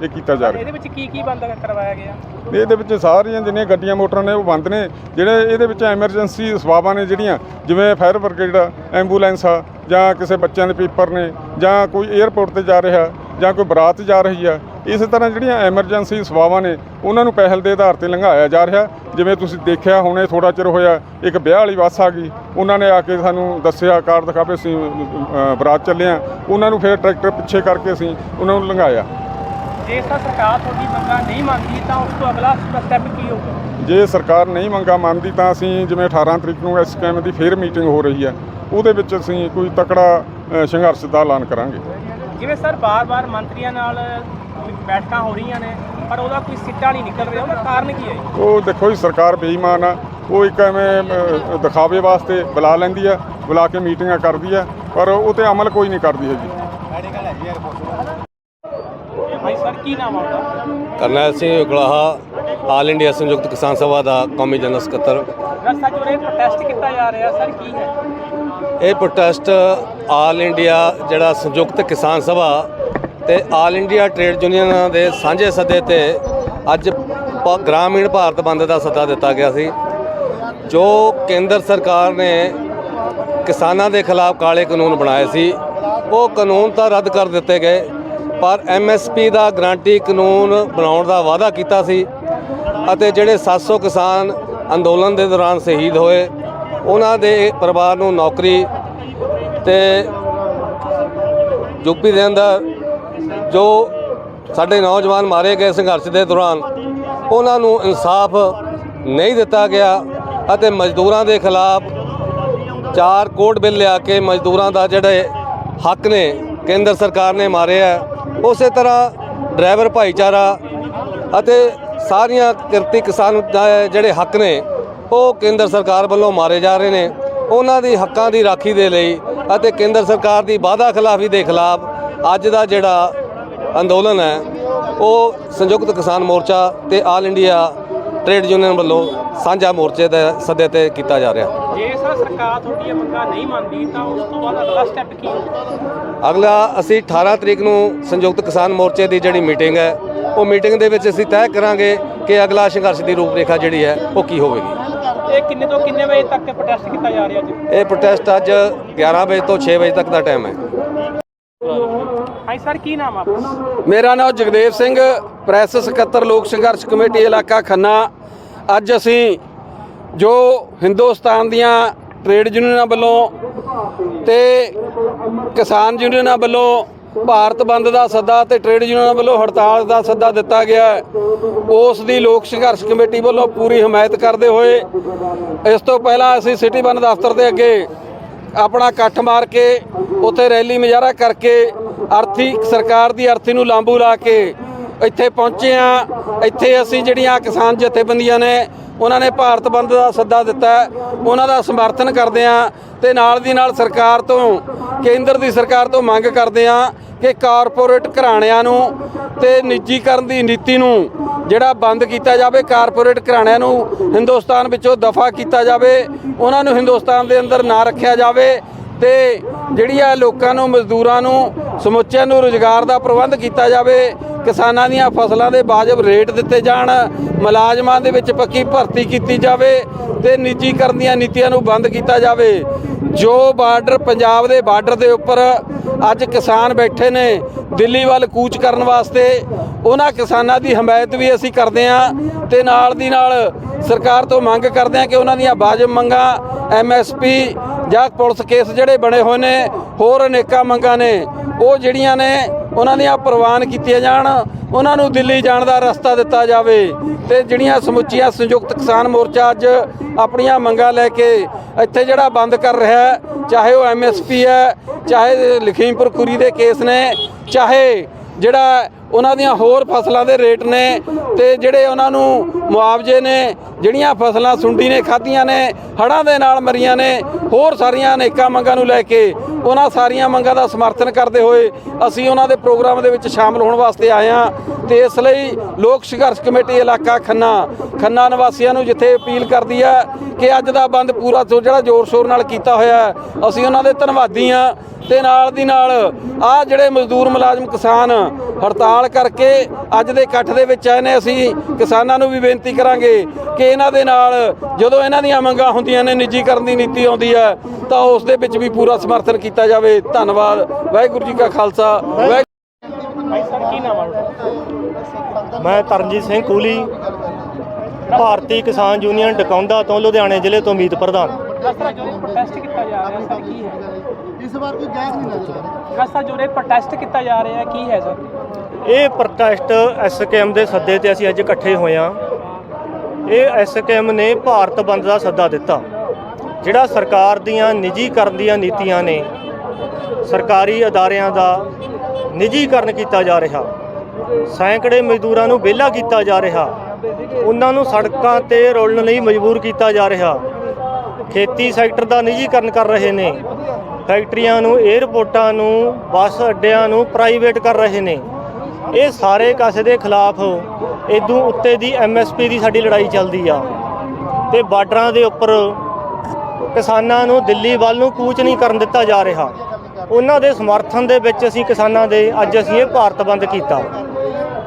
Speaker 6: ਇਹ ਕੀਤਾ ਜਾ ਰਿਹਾ।
Speaker 4: ਇਹਦੇ ਵਿੱਚ ਕੀ ਕੀ ਬੰਦ ਕਰਵਾਇਆ ਗਿਆ?
Speaker 6: ਇਹਦੇ ਵਿੱਚ ਸਾਰੀਆਂ ਜਿੰਨੀਆਂ ਗੱਡੀਆਂ ਮੋਟਰਾਂ ਨੇ ਉਹ ਬੰਦ ਨੇ। ਜਿਹੜੇ ਇਹਦੇ ਵਿੱਚ ਐਮਰਜੈਂਸੀ ਸੇਵਾਵਾਂ ਨੇ ਜਿਹੜੀਆਂ ਜਿਵੇਂ ਫਾਇਰ ਬ੍ਰਿਗੇਡ ਐਂਬੂਲੈਂਸ ਆ ਜਾਂ ਕਿਸੇ ਬੱਚਿਆਂ ਦੇ ਪੇਪਰ ਨੇ ਜਾਂ ਕੋਈ 에ਅਰਪੋਰਟ ਤੇ ਜਾ ਰਿਹਾ ਜਾਂ ਕੋਈ ਬਰਾਤ ਜਾ ਰਹੀ ਆ ਇਸੇ ਤਰ੍ਹਾਂ ਜਿਹੜੀਆਂ ਐਮਰਜੈਂਸੀ ਸੇਵਾਵਾਂ ਨੇ ਉਹਨਾਂ ਨੂੰ ਪਹਿਲ ਦੇ ਆਧਾਰ ਤੇ ਲੰਘਾਇਆ ਜਾ ਰਿਹਾ। ਜਿਵੇਂ ਤੁਸੀਂ ਦੇਖਿਆ ਹੁਣੇ ਥੋੜਾ ਚਿਰ ਹੋਇਆ ਇੱਕ ਵਿਆਹ ਵਾਲੀ ਬੱਸ ਆ ਗਈ। ਉਹਨਾਂ ਨੇ ਆ ਕੇ ਸਾਨੂੰ ਦੱਸਿਆ ਕਾਰਡ ਦਿਖਾਵੇ ਅਸੀਂ ਬਰਾਤ ਚੱਲੇ ਆ ਉਹਨਾਂ ਨੂੰ ਫਿਰ ਟਰੈਕਟਰ ਪਿੱਛੇ ਕਰਕੇ ਅਸੀਂ ਉਹਨਾਂ ਨੂੰ ਲੰਘਾਇਆ।
Speaker 4: ਜੇ ਸਰ ਸਰਕਾਰ ਤੁਹਾਡੀ ਮੰਗਾਂ ਨਹੀਂ ਮੰਨਦੀ ਤਾਂ ਉਸ ਤੋਂ ਅਗਲਾ ਸਟੈਪ ਕੀ ਹੋਊਗਾ
Speaker 6: ਜੇ ਸਰਕਾਰ ਨਹੀਂ ਮੰਗਾ ਮੰਨਦੀ ਤਾਂ ਅਸੀਂ ਜਿਵੇਂ 18 ਤਰੀਕ ਨੂੰ ਇਸ ਕੈਮ ਦੀ ਫੇਰ ਮੀਟਿੰਗ ਹੋ ਰਹੀ ਹੈ ਉਹਦੇ ਵਿੱਚ ਅਸੀਂ ਕੋਈ ਤਕੜਾ ਸੰਘਰਸ਼ ਦਾ ਐਲਾਨ ਕਰਾਂਗੇ।
Speaker 4: ਜਿਵੇਂ ਸਰ ਬਾਰ-ਬਾਰ ਮੰਤਰੀਆਂ ਨਾਲ ਬੈਠਕਾਂ ਹੋ ਰਹੀਆਂ ਨੇ ਪਰ ਉਹਦਾ ਕੋਈ ਸਿੱਟਾ ਨਹੀਂ ਨਿਕਲ ਰਿਹਾ ਉਹਦਾ ਕਾਰਨ ਕੀ ਹੈ ਜੀ?
Speaker 6: ਉਹ ਦੇਖੋ ਜੀ ਸਰਕਾਰ ਬੇਈਮਾਨ ਆ ਉਹ ਇੱਕ ਐਵੇਂ ਦਿਖਾਵੇ ਵਾਸਤੇ ਬੁਲਾ ਲੈਂਦੀ ਆ ਬੁਲਾ ਕੇ ਮੀਟਿੰਗਾਂ ਕਰਦੀ ਆ ਪਰ ਉਹ ਤੇ ਅਮਲ ਕੋਈ ਨਹੀਂ ਕਰਦੀ ਹੈਗੀ।
Speaker 4: ਭਾਈ ਸਰ ਕੀ ਨਾਮ ਆ ਉਹਦਾ?
Speaker 7: ਕਰਨੈਲ ਸਿੰਘ ਉਗਲਾਹਾ ਆਲ ਇੰਡੀਆ ਸੰਯੁਕਤ ਕਿਸਾਨ ਸਭਾ ਦਾ ਕੌਮੀ ਜਨਰਲ ਸਕੱਤਰ।
Speaker 4: ਰਸਤਾ ਜੋ ਇਹ ਪ੍ਰੋਟੈਸਟ ਕੀਤਾ ਜਾ ਰਿਹਾ ਸਰ ਕੀ ਹੈ?
Speaker 7: ਇਹ ਪ੍ਰੋਟੈਸਟ ਆਲ ਇੰਡੀਆ ਜਿਹੜਾ ਸੰਯੁਕਤ ਕਿਸਾਨ ਸਭਾ ਤੇ ਆਲ ਇੰਡੀਆ ਟ੍ਰੇਡ ਯੂਨੀਅਨਾਂ ਦੇ ਸਾਂਝੇ ਸੱਦੇ ਤੇ ਅੱਜ ਗ੍ਰਾਮੀਣ ਭਾਰਤ ਬੰਦ ਦਾ ਸੱਦਾ ਦਿੱਤਾ ਗਿਆ ਸੀ, ਜੋ ਕੇਂਦਰ ਸਰਕਾਰ ਨੇ ਕਿਸਾਨਾਂ ਦੇ ਖਿਲਾਫ ਕਾਲੇ ਕਾਨੂੰਨ ਬਣਾਏ ਸੀ। ਉਹ ਕਾਨੂੰਨ ਤਾਂ ਰੱਦ ਕਰ ਦਿੱਤੇ ਗਏ, ਪਰ ਐਮਐਸਪੀ ਦਾ ਗਰੰਟੀ ਕਾਨੂੰਨ ਬਣਾਉਣ ਦਾ ਵਾਅਦਾ ਕੀਤਾ ਸੀ ਅਤੇ ਜਿਹੜੇ 700 ਕਿਸਾਨ ਅੰਦੋਲਨ ਦੇ ਦੌਰਾਨ ਸ਼ਹੀਦ ਹੋਏ, ਉਹਨਾਂ ਦੇ ਪਰਿਵਾਰ ਨੂੰ ਨੌਕਰੀ ਤੇ ਯੂਪੀ ਦੇ ਅੰਦਰ ਜੋ ਸਾਡੇ ਨੌਜਵਾਨ ਮਾਰੇ ਗਏ ਸੰਘਰਸ਼ ਦੇ ਦੌਰਾਨ, ਉਹਨਾਂ ਨੂੰ ਇਨਸਾਫ ਨਹੀਂ ਦਿੱਤਾ ਗਿਆ ਅਤੇ ਮਜ਼ਦੂਰਾਂ ਦੇ ਖਿਲਾਫ ਚਾਰ ਕੋਟ ਬਿੱਲ ਲਿਆ ਕੇ ਮਜ਼ਦੂਰਾਂ ਦਾ ਜਿਹੜੇ ਹੱਕ ਨੇ, ਕੇਂਦਰ ਸਰਕਾਰ ਨੇ ਮਾਰਿਆ ਉਸੇ ਤਰ੍ਹਾਂ ਡਰਾਈਵਰ ਭਾਈਚਾਰਾ ਅਤੇ ਸਾਰੀਆਂ ਕਿਰਤੀ ਕਿਸਾਨ ਦਾ ਜਿਹੜੇ ਹੱਕ ਨੇ, ਉਹ ਕੇਂਦਰ ਸਰਕਾਰ ਵੱਲੋਂ ਮਾਰੇ ਜਾ ਰਹੇ ਨੇ। ਉਹਨਾਂ ਦੀ ਹੱਕਾਂ ਦੀ ਰਾਖੀ ਦੇ ਲਈ ਅਤੇ ਕੇਂਦਰ ਸਰਕਾਰ ਦੀ ਵਾਅਦਾ ਖਿਲਾਫੀ ਦੇ ਖਿਲਾਫ ਅੱਜ ਦਾ ਜਿਹੜਾ ਅੰਦੋਲਨ ਹੈ ਉਹ ਸੰਯੁਕਤ ਕਿਸਾਨ ਮੋਰਚਾ ਤੇ ਆਲ ਇੰਡੀਆ ਟ੍ਰੇਡ ਯੂਨੀਅਨ ਵੱਲੋਂ ਸਾਂਝਾ ਮੋਰਚੇ ਦੇ ਸੱਦੇ ਤੇ ਕੀਤਾ ਜਾ ਰਿਹਾ।
Speaker 4: ਜੇ ਸਰ ਸਰਕਾਰ ਤੁਹਾਡੀਆਂ ਮੰਗਾਂ ਨਹੀਂ ਮੰਨਦੀ ਤਾਂ ਉਸ ਤੋਂ ਬਾਅਦ ਅਗਲਾ ਸਟੈਪ ਕੀ ਹੋਊਗਾ
Speaker 7: ਅਗਲਾ ਅਸੀਂ 18 ਤਰੀਕ ਨੂੰ ਸੰਯੁਕਤ ਕਿਸਾਨ ਮੋਰਚੇ ਦੀ ਜਿਹੜੀ ਮੀਟਿੰਗ ਹੈ ਉਹ ਮੀਟਿੰਗ ਦੇ ਵਿੱਚ ਅਸੀਂ ਤੈਅ ਕਰਾਂਗੇ ਕਿ ਅਗਲਾ ਸੰਘਰਸ਼ ਦੀ ਰੂਪਰੇਖਾ ਜਿਹੜੀ ਹੈ ਉਹ ਕੀ ਹੋਵੇਗੀ।
Speaker 4: ਇਹ ਕਿੰਨੇ ਤੋਂ ਕਿੰਨੇ ਵਜੇ ਤੱਕ ਪ੍ਰੋਟੈਸਟ ਕੀਤਾ ਜਾ ਰਿਹਾ ਜੀ?
Speaker 7: ਇਹ ਪ੍ਰੋਟੈਸਟ ਅੱਜ 11 ਵਜੇ ਤੋਂ 6 ਵਜੇ ਤੱਕ ਦਾ ਟਾਈਮ ਹੈ।
Speaker 4: ਹਾਂਜੀ ਸਰ, ਕੀ ਨਾਮ ਆ ਆਪਣਾ?
Speaker 8: ਮੇਰਾ ਨਾਮ ਜਗਦੇਵ ਸਿੰਘ, ਪ੍ਰੈਸ ਸਕੱਤਰ ਲੋਕ ਸੰਘਰਸ਼ ਕਮੇਟੀ, ਇਲਾਕਾ ਖੰਨਾ। ਅੱਜ ਅਸੀਂ ਜੋ ਹਿੰਦੁਸਤਾਨ ਦੀਆਂ ਟ੍ਰੇਡ ਯੂਨੀਅਨਾਂ ਵੱਲੋਂ ਤੇ ਕਿਸਾਨ ਯੂਨੀਅਨਾਂ ਵੱਲੋਂ ਭਾਰਤ ਬੰਦ ਦਾ ਸੱਦਾ ਤੇ ਟ੍ਰੇਡ ਯੂਨੀਅਨਾਂ ਵੱਲੋਂ ਹੜਤਾਲ ਦਾ ਸੱਦਾ ਦਿੱਤਾ ਗਿਆ ਉਸ ਦੀ ਲੋਕ ਸੰਘਰਸ਼ ਕਮੇਟੀ ਵੱਲੋਂ ਪੂਰੀ ਹਮਾਇਤ ਕਰਦੇ ਹੋਏ, ਇਸ ਤੋਂ ਪਹਿਲਾਂ ਅਸੀਂ ਸਿਟੀ ਬੰਦ ਦਫ਼ਤਰ ਦੇ ਅੱਗੇ ਆਪਣਾ ਇਕੱਠ ਮਾਰ ਕੇ ਉੱਥੇ ਰੈਲੀ ਮੁਜ਼ਾਹਰਾ ਕਰਕੇ ਅਰਥੀ, ਸਰਕਾਰ ਦੀ ਅਰਥੀ ਨੂੰ ਲਾਂਬੂ ਲਾ ਕੇ ਇੱਥੇ ਪਹੁੰਚੇ ਆ ਇੱਥੇ ਅਸੀਂ ਜਿਹੜੀਆਂ ਕਿਸਾਨ ਜਥੇਬੰਦੀਆਂ ਨੇ ਉਹਨਾਂ ਨੇ ਭਾਰਤ ਬੰਦ ਦਾ ਸੱਦਾ ਦਿੱਤਾ ਉਹਨਾਂ ਦਾ ਸਮਰਥਨ ਕਰਦੇ ਆ ਤੇ ਨਾਲ ਦੀ ਨਾਲ ਸਰਕਾਰ ਤੋਂ, ਕੇਂਦਰ ਦੀ ਸਰਕਾਰ ਤੋਂ ਮੰਗ ਕਰਦੇ ਆ ਕਿ ਕਾਰਪੋਰੇਟ ਘਰਾਣਿਆਂ ਨੂੰ ਤੇ ਨਿੱਜੀਕਰਨ ਦੀ ਨੀਤੀ ਨੂੰ ਜਿਹੜਾ ਬੰਦ ਕੀਤਾ ਜਾਵੇ, ਕਾਰਪੋਰੇਟ ਘਰਾਣਿਆਂ ਨੂੰ ਹਿੰਦੁਸਤਾਨ ਵਿੱਚੋਂ ਦਫਾ ਕੀਤਾ ਜਾਵੇ, ਉਹਨਾਂ ਨੂੰ ਹਿੰਦੁਸਤਾਨ ਦੇ ਅੰਦਰ ਨਾ ਰੱਖਿਆ ਜਾਵੇ ਤੇ ਜਿਹੜੀ ਆ ਲੋਕਾਂ ਨੂੰ, ਮਜ਼ਦੂਰਾਂ ਨੂੰ, ਸਮੁੱਚਿਆਂ ਨੂੰ ਰੋਜ਼ਗਾਰ ਦਾ ਪ੍ਰਬੰਧ ਕੀਤਾ ਜਾਵੇ ਕਿਸਾਨਾਂ ਦੀਆਂ ਫਸਲਾਂ ਦੇ ਵਾਜਬ ਰੇਟ ਦਿੱਤੇ ਜਾਣ, ਮੁਲਾਜ਼ਮਾਂ ਦੇ ਵਿੱਚ ਪੱਕੀ ਭਰਤੀ ਕੀਤੀ ਜਾਵੇ ਤੇ ਨਿੱਜੀਕਰਨ ਦੀਆਂ ਨੀਤੀਆਂ ਨੂੰ ਬੰਦ ਕੀਤਾ ਜਾਵੇ। ਜੋ ਬਾਰਡਰ ਪੰਜਾਬ ਦੇ ਬਾਰਡਰ ਦੇ ਉੱਪਰ ਅੱਜ ਕਿਸਾਨ ਬੈਠੇ ਨੇ ਦਿੱਲੀ ਵੱਲ ਕੂਚ ਕਰਨ ਵਾਸਤੇ, ਉਹਨਾਂ ਕਿਸਾਨਾਂ ਦੀ ਹਮਾਇਤ ਵੀ ਅਸੀਂ ਕਰਦੇ ਹਾਂ ਤੇ ਨਾਲ ਦੀ ਨਾਲ ਸਰਕਾਰ ਤੋਂ ਮੰਗ ਕਰਦੇ ਹਾਂ ਕਿ ਉਹਨਾਂ ਦੀਆਂ ਵਾਜਬ ਮੰਗਾਂ ਐਮਐਸਪੀ ਜਾਂ ਪੁਲਿਸ ਕੇਸ ਜਿਹੜੇ ਬਣੇ ਹੋਏ ਨੇ, ਹੋਰ ਅਨੇਕਾਂ ਮੰਗਾਂ ਨੇ। ਉਹ ਜਿਹੜੀਆਂ ਨੇ ਉਹਨਾਂ ਦੀਆਂ ਪ੍ਰਵਾਨ ਕੀਤੀਆਂ ਜਾਣ, ਉਹਨਾਂ ਨੂੰ ਦਿੱਲੀ ਜਾਣ ਦਾ ਰਸਤਾ ਦਿੱਤਾ ਜਾਵੇ। ਤੇ ਜਿਹੜੀਆਂ ਸਮੁੱਚੀਆਂ ਸੰਯੁਕਤ ਕਿਸਾਨ ਮੋਰਚਾ ਅੱਜ ਆਪਣੀਆਂ ਮੰਗਾਂ ਲੈ ਕੇ ਇੱਥੇ ਜਿਹੜਾ ਬੰਦ ਕਰ ਰਿਹਾ ਹੈ, ਚਾਹੇ ਉਹ ਐਮਐਸਪੀ ਹੈ, ਚਾਹੇ ਲਖੀਮਪੁਰ ਖੁਰੀ ਦੇ ਕੇਸ ਨੇ, ਚਾਹੇ ਜਿਹੜਾ ਉਹਨਾਂ ਦੀਆਂ ਹੋਰ ਫਸਲਾਂ ਦੇ ਰੇਟ ਨੇ ਤੇ ਜਿਹੜੇ ਉਹਨਾਂ ਨੂੰ ਮੁਆਵਜ਼ੇ ਨੇ, ਜਿਹੜੀਆਂ ਫਸਲਾਂ ਸੁੰਡੀ ਨੇ, ਖਾਧੀਆਂ ਨੇ, ਹੜ੍ਹਾਂ ਦੇ ਨਾਲ ਮਰੀਆਂ ਨੇ, ਹੋਰ ਸਾਰੀਆਂ ਅਨੇਕਾਂ ਮੰਗਾਂ ਨੂੰ ਲੈ ਕੇ ਉਹਨਾਂ ਸਾਰੀਆਂ ਮੰਗਾਂ ਦਾ ਸਮਰਥਨ ਕਰਦੇ ਹੋਏ ਅਸੀਂ ਉਹਨਾਂ ਦੇ ਪ੍ਰੋਗਰਾਮ ਦੇ ਵਿੱਚ ਸ਼ਾਮਲ ਹੋਣ ਵਾਸਤੇ ਆਏ ਹਾਂ ਤੇ ਇਸ ਲਈ ਲੋਕ ਸੰਘਰਸ਼ ਕਮੇਟੀ ਇਲਾਕਾ ਖੰਨਾ ਖੰਨਾ ਨਿਵਾਸੀਆਂ ਨੂੰ ਜਿੱਥੇ ਅਪੀਲ ਕਰਦੀ ਹੈ ਕਿ ਅੱਜ ਦਾ ਬੰਦ ਪੂਰਾ ਜਿਹੜਾ ਜ਼ੋਰ ਸ਼ੋਰ ਨਾਲ ਕੀਤਾ ਹੋਇਆ, ਅਸੀਂ ਉਹਨਾਂ ਦੇ ਧੰਨਵਾਦੀ ਹਾਂ ਤੇ ਨਾਲ ਦੀ ਨਾਲ ਆ ਜਿਹੜੇ ਮਜ਼ਦੂਰ ਮੁਲਾਜ਼ਮ ਕਿਸਾਨ ਹੜਤਾਲ ਕਰਕੇ ਅੱਜ ਦੇ ਇਕੱਠ ਦੇ ਵਿੱਚ ਆਏ ਨੇ ਅਸੀਂ ਕਿਸਾਨਾਂ ਨੂੰ ਵੀ ਬੇਨਤੀ ਕਰਾਂਗੇ ਕਿ ਇਹਨਾਂ ਦੇ ਨਾਲ ਜਦੋਂ ਇਹਨਾਂ ਦੀਆਂ ਮੰਗਾਂ ਹੁੰਦੀਆਂ ਨੇ ਨਿੱਜੀਕਰਨ ਦੀ ਨੀਤੀ ਆਉਂਦੀ ਹੈ ਤਾਂ ਉਸ ਦੇ ਵਿੱਚ ਵੀ ਪੂਰਾ ਸਮਰਥਨ ਕੀਤਾ ਜਾਵੇ। ਧੰਨਵਾਦ। ਵਾਹਿਗੁਰੂ ਜੀ ਕਾ ਖਾਲਸਾ।
Speaker 9: ਮੈਂ ਤਰਨਜੀਤ ਸਿੰਘ ਕੂਲੀ ਭਾਰਤੀ ਕਿਸਾਨ ਯੂਨੀਅਨ ਡਕੌਂਦਾ ਤੋਂ ਲੁਧਿਆਣੇ ਜ਼ਿਲ੍ਹੇ ਤੋਂ ਮੀਤ ਪ੍ਰਧਾਨ।
Speaker 4: ਜਿਸ ਤਰ੍ਹਾਂ ਜੋ ਪ੍ਰੋਟੈਸਟ ਕੀਤਾ ਜਾ ਰਿਹਾ ਸਰ ਕੀ ਹੈ? ਇਸ ਵਾਰ ਕੋਈ ਗੈਸ ਨਹੀਂ ਜਿਸ ਤਰ੍ਹਾਂ ਜੋ ਪ੍ਰੋਟੈਸਟ ਕੀਤਾ ਜਾ ਰਿਹਾ ਕੀ ਹੈ ਸਰ?
Speaker 9: ਇਹ ਪ੍ਰੋਟੈਸਟ ਐਸਕੇਐਮ ਦੇ ਸੱਦੇ ਤੇ ਅਸੀਂ ਅੱਜ ਇਕੱਠੇ ਹੋਏ ਹਾਂ। ਇਹ ਐਸਕੇਐਮ ਨੇ ਭਾਰਤ ਬੰਦ ਦਾ ਸੱਦਾ ਦਿੱਤਾ, ਜਿਹੜਾ ਸਰਕਾਰ ਦੀਆਂ ਨਿੱਜੀਕਰਨ ਦੀਆਂ ਨੀਤੀਆਂ ਨੇ ਸਰਕਾਰੀ ਅਦਾਰਿਆਂ ਦਾ ਨਿੱਜੀਕਰਨ ਕੀਤਾ ਜਾ ਰਿਹਾ, ਸੈਂਕੜੇ ਮਜ਼ਦੂਰਾਂ ਨੂੰ ਵਿਹਲਾ ਕੀਤਾ ਜਾ ਰਿਹਾ, ਉਹਨਾਂ ਨੂੰ ਸੜਕਾਂ ਤੇ ਰੋਲਣ ਲਈ ਮਜਬੂਰ ਕੀਤਾ ਜਾ ਰਿਹਾ। ਖੇਤੀ ਸੈਕਟਰ ਦਾ ਨਿੱਜੀਕਰਨ ਕਰ ਰਹੇ ਨੇ, ਫੈਕਟਰੀਆਂ ਨੂੰ 에ਅਰਪੋਰਟਾਂ ਨੂੰ, ਬੱਸ ਅੱਡਿਆਂ ਨੂੰ ਪ੍ਰਾਈਵੇਟ ਕਰ ਰਹੇ ਨੇ। ਇਹ ਸਾਰੇ ਕਾਸੇ ਦੇ ਖਿਲਾਫ ਇਦੋਂ ਉੱਤੇ ਦੀ ਐਮਐਸਪੀ ਦੀ ਸਾਡੀ ਲੜਾਈ ਚੱਲਦੀ ਆ। ਤੇ ਬਾਰਡਰਾਂ ਦੇ ਉੱਪਰ ਕਿਸਾਨਾਂ ਨੂੰ ਦਿੱਲੀ ਵੱਲ ਨੂੰ ਕੂਚ ਨਹੀਂ ਕਰਨ ਦਿੱਤਾ ਜਾ ਰਿਹਾ। ਉਹਨਾਂ ਦੇ ਸਮਰਥਨ ਦੇ ਵਿੱਚ ਅਸੀਂ ਕਿਸਾਨਾਂ ਦੇ ਅੱਜ ਅਸੀਂ ਇਹ ਭਾਰਤ ਬੰਦ ਕੀਤਾ।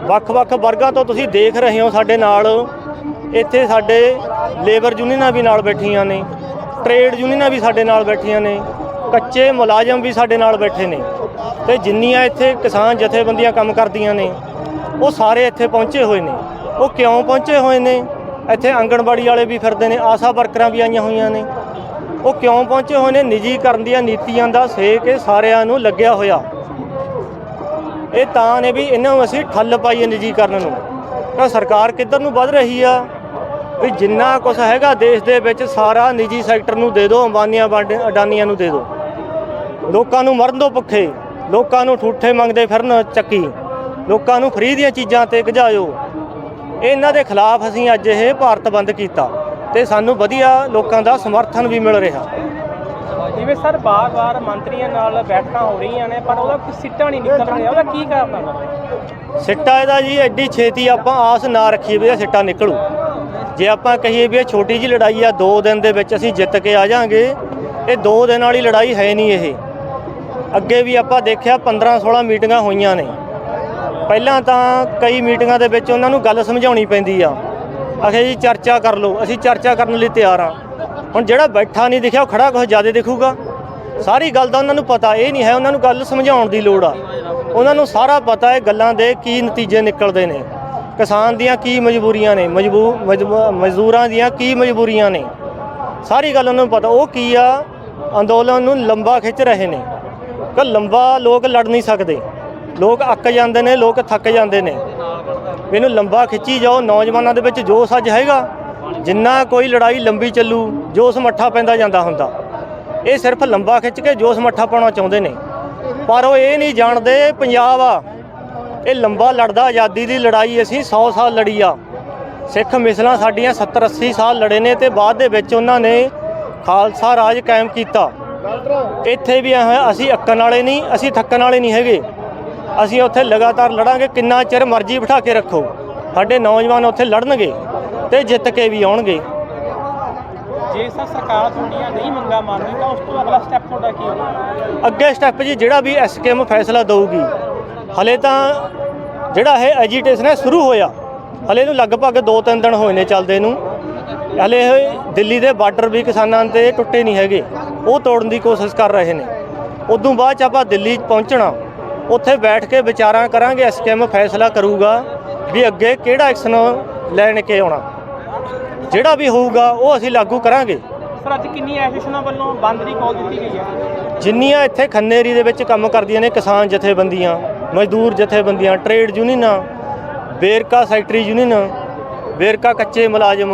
Speaker 9: ਵੱਖ-ਵੱਖ ਵਰਗਾਂ ਤੋਂ ਤੁਸੀਂ ਦੇਖ ਰਹੇ ਹੋ ਸਾਡੇ ਨਾਲ। ਇੱਥੇ ਸਾਡੇ ਲੇਬਰ ਯੂਨੀਅਨਾਂ ਵੀ ਨਾਲ ਬੈਠੀਆਂ ਨੇ, ਟ੍ਰੇਡ ਯੂਨੀਅਨਾਂ ਵੀ ਸਾਡੇ ਨਾਲ ਬੈਠੀਆਂ ਨੇ, ਕੱਚੇ ਮੁਲਾਜ਼ਮ ਵੀ ਸਾਡੇ ਨਾਲ ਬੈਠੇ ਨੇ। ਤੇ ਜਿੰਨੀਆਂ ਇੱਥੇ ਕਿਸਾਨ ਜਥੇਬੰਦੀਆਂ ਕੰਮ ਕਰਦੀਆਂ ਨੇ, ਉਹ ਸਾਰੇ ਇੱਥੇ ਪਹੁੰਚੇ ਹੋਏ ਨੇ। ਉਹ ਕਿਉਂ ਪਹੁੰਚੇ ਹੋਏ ਨੇ? ਇੱਥੇ ਆਂਗਣਵਾੜੀ ਵਾਲੇ ਵੀ ਫਿਰਦੇ ਨੇ, ਆਸ਼ਾ ਵਰਕਰਾਂ ਵੀ ਆਈਆਂ ਹੋਈਆਂ ਨੇ। ਉਹ ਕਿਉਂ ਪਹੁੰਚੇ ਹੋਏ ਨੇ? ਨਿੱਜੀਕਰਨ ਦੀਆਂ ਨੀਤੀਆਂ ਦਾ ਸੇਕ ਇਹ ਸਾਰਿਆਂ ਨੂੰ ਲੱਗਿਆ ਹੋਇਆ। ਇਹ ਤਾਂ ਨੇ ਵੀ ਇਹਨਾਂ ਨੂੰ ਅਸੀਂ ਠੱਲ ਪਾਈਏ ਨਿੱਜੀਕਰਨ ਨੂੰ। ਤਾਂ ਸਰਕਾਰ ਕਿੱਧਰ ਨੂੰ ਵੱਧ ਰਹੀ ਆ? ਵੀ ਜਿੰਨਾ ਕੁਝ ਹੈਗਾ ਦੇਸ਼ ਦੇ ਵਿੱਚ ਸਾਰਾ ਨਿੱਜੀ ਸੈਕਟਰ ਨੂੰ ਦੇ ਦਿਓ, ਅੰਬਾਨੀਆਂ, ਬਾਂਡ- ਅਡਾਨੀਆਂ ਨੂੰ ਦੇ ਦਿਓ। ਲੋਕਾਂ ਨੂੰ ਮਰਨ ਤੋਂ ਭੁੱਖੇ। ਲੋਕਾਂ ਨੂੰ ਠੂਠੇ ਮੰਗਦੇ ਫਿਰਨ ਚੱਕੀ। ਲੋਕਾਂ ਨੂੰ ਫ੍ਰੀ ਦੀਆਂ ਚੀਜ਼ਾਂ ਤੇ ਗਜਾਇਓ। ਇਹਨਾਂ ਦੇ ਖਿਲਾਫ ਅਸੀਂ ਅੱਜ ਇਹ ਭਾਰਤ ਬੰਦ ਕੀਤਾ ਤੇ ਸਾਨੂੰ ਵਧੀਆ ਲੋਕਾਂ ਦਾ ਸਮਰਥਨ ਵੀ ਮਿਲ ਰਿਹਾ।
Speaker 4: ਜਿਵੇਂ ਸਰ ਬਾਰ-ਬਾਰ ਮੰਤਰੀਆਂ ਨਾਲ ਬੈਠਕਾਂ ਹੋ ਰਹੀਆਂ ਨੇ ਪਰ ਉਹਦਾ ਕੋਈ ਸਿੱਟਾ ਨਹੀਂ ਨਿਕਲ ਰਿਹਾ। ਉਹਦਾ ਕੀ ਕਾਰਨ ਹੈ
Speaker 9: ਸਿੱਟਾ ਇਹਦਾ ਜੀ ਐਡੀ ਛੇਤੀ ਆਪਾਂ ਆਸ ਨਾ ਰੱਖੀਏ ਵੀ ਇਹ ਸਿੱਟਾ ਨਿਕਲੂ। ਜੇ ਆਪਾਂ ਕਹੀਏ ਵੀ ਇਹ ਛੋਟੀ ਜੀ ਲੜਾਈ ਆ 2 ਦਿਨ ਦੇ ਵਿੱਚ ਅਸੀਂ ਜਿੱਤ ਕੇ ਆ ਜਾਾਂਗੇ ਇਹ 2 ਦਿਨ ਵਾਲੀ ਲੜਾਈ ਹੈ ਨਹੀਂ ਇਹ। ਅੱਗੇ ਵੀ ਆਪਾਂ ਦੇਖਿਆ 15 16 ਮੀਟਿੰਗਾਂ ਹੋਈਆਂ ਨੇ। ਪਹਿਲਾਂ ਤਾਂ ਕਈ ਮੀਟਿੰਗਾਂ ਦੇ ਵਿੱਚ ਉਹਨਾਂ ਨੂੰ ਗੱਲ ਸਮਝਾਉਣੀ ਪੈਂਦੀ ਆ। ਆਖੇ ਜੀ, ਚਰਚਾ ਕਰ ਲਓ, ਅਸੀਂ ਚਰਚਾ ਕਰਨ ਲਈ ਤਿਆਰ ਆ। ਹੁਣ ਜਿਹੜਾ ਬੈਠਾ ਨਹੀਂ ਦਿਖਿਆ, ਉਹ ਖੜਾ ਕੁਝ ਜ਼ਿਆਦਾ ਦਿਖੂਗਾ। ਸਾਰੀ ਗੱਲ ਦਾ ਉਹਨਾਂ ਨੂੰ ਪਤਾ, ਇਹ ਨਹੀਂ ਹੈ ਉਹਨਾਂ ਨੂੰ ਗੱਲ ਸਮਝਾਉਣ ਦੀ ਲੋੜ ਆ। ਉਹਨਾਂ ਨੂੰ ਸਾਰਾ ਪਤਾ ਹੈ ਗੱਲਾਂ ਦੇ ਕੀ ਨਤੀਜੇ ਨਿਕਲਦੇ ਨੇ। ਕਿਸਾਨ ਦੀਆਂ ਕੀ ਮਜਬੂਰੀਆਂ ਨੇ, ਮਜਬੂ, ਮਜਬੂ- ਮਜ਼ਦੂਰਾਂ ਦੀਆਂ ਕੀ ਮਜਬੂਰੀਆਂ ਨੇ। ਸਾਰੀ ਗੱਲ ਉਹਨਾਂ ਨੂੰ ਪਤਾ, ਉਹ ਕੀ ਆ? ਅੰਦੋਲਨ ਨੂੰ ਲੰਬਾ ਖਿੱਚ ਰਹੇ ਨੇ। ਕਿ ਲੰਬਾ ਲੋਕ ਲੜ ਨਹੀਂ ਸਕਦੇ। ਲੋਕ ਅੱਕ ਜਾਂਦੇ ਨੇ, ਲੋਕ ਥੱਕ ਜਾਂਦੇ ਨੇ। ਇਹਨੂੰ ਲੰਬਾ ਖਿੱਚੀ ਜਾਓ, ਨੌਜਵਾਨਾਂ ਦੇ ਵਿੱਚ ਜੋਸ਼ ਅੱਜ ਹੈਗਾ, ਜਿੰਨਾ ਕੋਈ ਲੜਾਈ ਲੰਬੀ ਚੱਲੂ ਜੋਸ਼ ਮੱਠਾ ਪੈਂਦਾ ਜਾਂਦਾ ਹੁੰਦਾ। ਇਹ ਸਿਰਫ ਲੰਬਾ ਖਿੱਚ ਕੇ ਜੋਸ਼ ਮੱਠਾ ਪਾਉਣਾ ਚਾਹੁੰਦੇ ਨੇ। ਪਰ ਉਹ ਇਹ ਨਹੀਂ ਜਾਣਦੇ, ਪੰਜਾਬ ਆ, ਇਹ ਲੰਬਾ ਲੜਦਾ, ਆਜ਼ਾਦੀ ਦੀ ਲੜਾਈ ਅਸੀਂ 100 ਸਾਲ ਲੜੀ ਆ। ਸਿੱਖ ਮਿਸਲਾਂ ਸਾਡੀਆਂ 70 80 ਸਾਲ ਲੜੇ ਨੇ ਤੇ ਬਾਅਦ ਦੇ ਵਿੱਚ ਉਹਨਾਂ ਨੇ ਖਾਲਸਾ ਰਾਜ ਕਾਇਮ ਕੀਤਾ। ਇੱਥੇ ਵੀ ਐਂ ਹੋਇਆ ਅਸੀਂ ਅੱਕਣ ਵਾਲੇ ਨਹੀਂ ਅਸੀਂ ਥੱਕਣ ਵਾਲੇ ਨਹੀਂ ਹੈਗੇ। ਅਸੀਂ ਉੱਥੇ ਲਗਾਤਾਰ ਲੜਾਂਗੇ ਕਿੰਨਾ ਚਿਰ ਮਰਜ਼ੀ ਬਿਠਾ ਕੇ ਰੱਖੋ। ਸਾਡੇ ਨੌਜਵਾਨ ਉੱਥੇ ਲੜਨਗੇ ਤੇ ਜਿੱਤ ਕੇ ਵੀ ਆਉਣਗੇ।
Speaker 4: ਜੇ ਸਰ ਸਰਕਾਰ ਤੁਹਾਡੀਆਂ ਨਹੀਂ ਮੰਗਾ ਮੰਨਦੀ ਤਾਂ ਉਸ ਤੋਂ ਅਗਲਾ ਸਟੈਪ ਤੁਹਾਡਾ ਕੀ ਹੋਊਗਾ
Speaker 9: ਅੱਗੇ ਸਟੈਪ ਜੀ ਜਿਹੜਾ ਵੀ ਐਸਕੇਐਮ ਫੈਸਲਾ ਦਊਗੀ ਹਲੇ ਤਾਂ ਜਿਹੜਾ ਇਹ ਐਜੀਟੇਸ਼ਨ ਹੈ ਸ਼ੁਰੂ ਹੋਇਆ। ਹਲੇ ਨੂੰ ਲਗਭਗ 2-3 ਦਿਨ ਹੋਏ ਨੇ ਚੱਲਦੇ ਨੂੰ। ਹਲੇ ਦਿੱਲੀ ਦੇ ਬਾਰਡਰ ਵੀ ਕਿਸਾਨਾਂ ਤੇ ਟੁੱਟੇ ਨਹੀਂ ਹੈਗੇ। ਉਹ ਤੋੜਨ ਦੀ ਕੋਸ਼ਿਸ਼ ਕਰ ਰਹੇ ਨੇ। ਉਦੋਂ ਬਾਅਦ ਚ ਆਪਾਂ ਦਿੱਲੀ ਪਹੁੰਚਣਾ। ਉੱਥੇ ਬੈਠ ਕੇ ਵਿਚਾਰਾਂ ਕਰਾਂਗੇ ਐਸਕੇਐਮ ਫੈਸਲਾ ਕਰੂਗਾ ਵੀ ਅੱਗੇ ਕਿਹੜਾ ਐਕਸ਼ਨ ਲੈਣ ਕੇ ਆਉਣਾ। ਜਿਹੜਾ ਵੀ ਹੋਊਗਾ ਉਹ ਅਸੀਂ ਲਾਗੂ ਕਰਾਂਗੇ।
Speaker 4: ਸਰ ਅੱਜ ਕਿੰਨੀ ਐਸੋਸੀਏਸ਼ਨਾਂ ਵੱਲੋਂ ਬੰਦ ਦੀ ਕਾਲ ਦਿੱਤੀ ਗਈ ਹੈ?
Speaker 9: ਜਿੰਨੀਆਂ ਇੱਥੇ ਖੰਨੇਰੀ ਦੇ ਵਿੱਚ ਕੰਮ ਕਰਦੀਆਂ ਨੇ ਕਿਸਾਨ ਜਥੇਬੰਦੀਆਂ ਮਜ਼ਦੂਰ ਜਥੇਬੰਦੀਆਂ ਟ੍ਰੇਡ ਯੂਨੀਅਨਾਂ ਵੇਰਕਾ ਸੈਕਟਰੀ ਯੂਨੀਅਨ ਵੇਰਕਾ ਕੱਚੇ ਮੁਲਾਜ਼ਮ